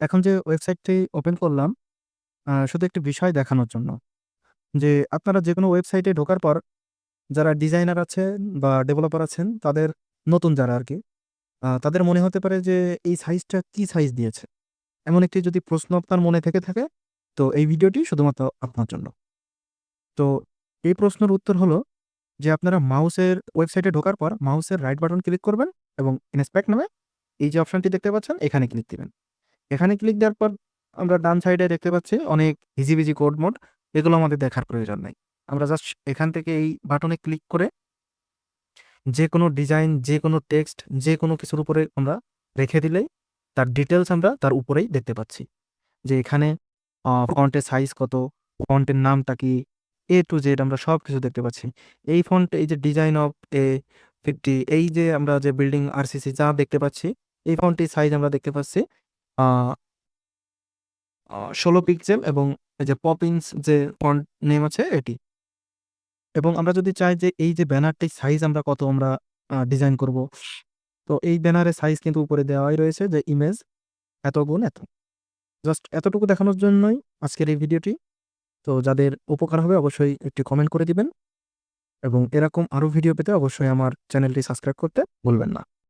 এখন যে ওয়েবসাইটটি ওপেন করলাম শুধু একটি বিষয় দেখানোর জন্য। যে আপনারা যে কোনো ওয়েবসাইটে ঢোকার পর যারা ডিজাইনার আছেন বা ডেভেলপার আছেন, তাদের নতুন যারা আর কি তাদের মনে হতে পারে যে এই সাইজটা কি সাইজ দিয়েছে? এমন একটি যদি প্রশ্ন আপনার মনে থেকে থাকে, তো এই ভিডিওটি শুধুমাত্র আপনার জন্য। তো এই প্রশ্নের উত্তর হলো যে আপনারা মাউসের ওয়েবসাইটে ঢোকার পর মাউসের রাইট বাটন ক্লিক করবেন এবং ইন্সপেক্ট নামে এই যে অপশানটি দেখতে পাচ্ছেন, এখানে ক্লিক দিবেন। এখানে ক্লিক দেওয়ার পর আমরা ডান সাইডে দেখতে পাচ্ছি অনেক হিজিবিজি কোড মোড এগুলো আমাদের দেখার প্রয়োজন নাই। আমরা জাস্ট এখান থেকে এই বাটনে ক্লিক করে যেকোনো ডিজাইন, যেকোনো টেক্সট, যেকোনো কিছুর উপরে আমরা রেখে দিলেই তার ডিটেলস আমরা তার উপরেই দেখতে পাচ্ছি। যে এখানে ফন্টের সাইজ কত, ফন্টের নামটা কি, এ টু জেড আমরা সবকিছু দেখতে পাচ্ছি। এই ফন্ট এই যে ডিজাইন অফ A50 এই যে আমরা যে বিল্ডিং আরসিসি যা দেখতে পাচ্ছি এই ফন্টটির সাইজ আমরা দেখতে পাচ্ছি ১৬ পিক্সেল এবং এই যে পপিন্স যে ফন্ট নেম আছে এটি। এবং আমরা যদি চাই যে এই যে ব্যানারটির সাইজ আমরা কত আমরা ডিজাইন করব। তো এই ব্যানারের সাইজ কিন্তু উপরে দেওয়াই রয়েছে যে ইমেজ এত গুণ এত। জাস্ট এতটুকু দেখানোর জন্যই আজকের এই ভিডিওটি। তো যাদের উপকার হবে অবশ্যই একটি কমেন্ট করে দিবেন। এবং এরকম আরও ভিডিও পেতে অবশ্যই আমার চ্যানেলটি সাবস্ক্রাইব করতে ভুলবেন না।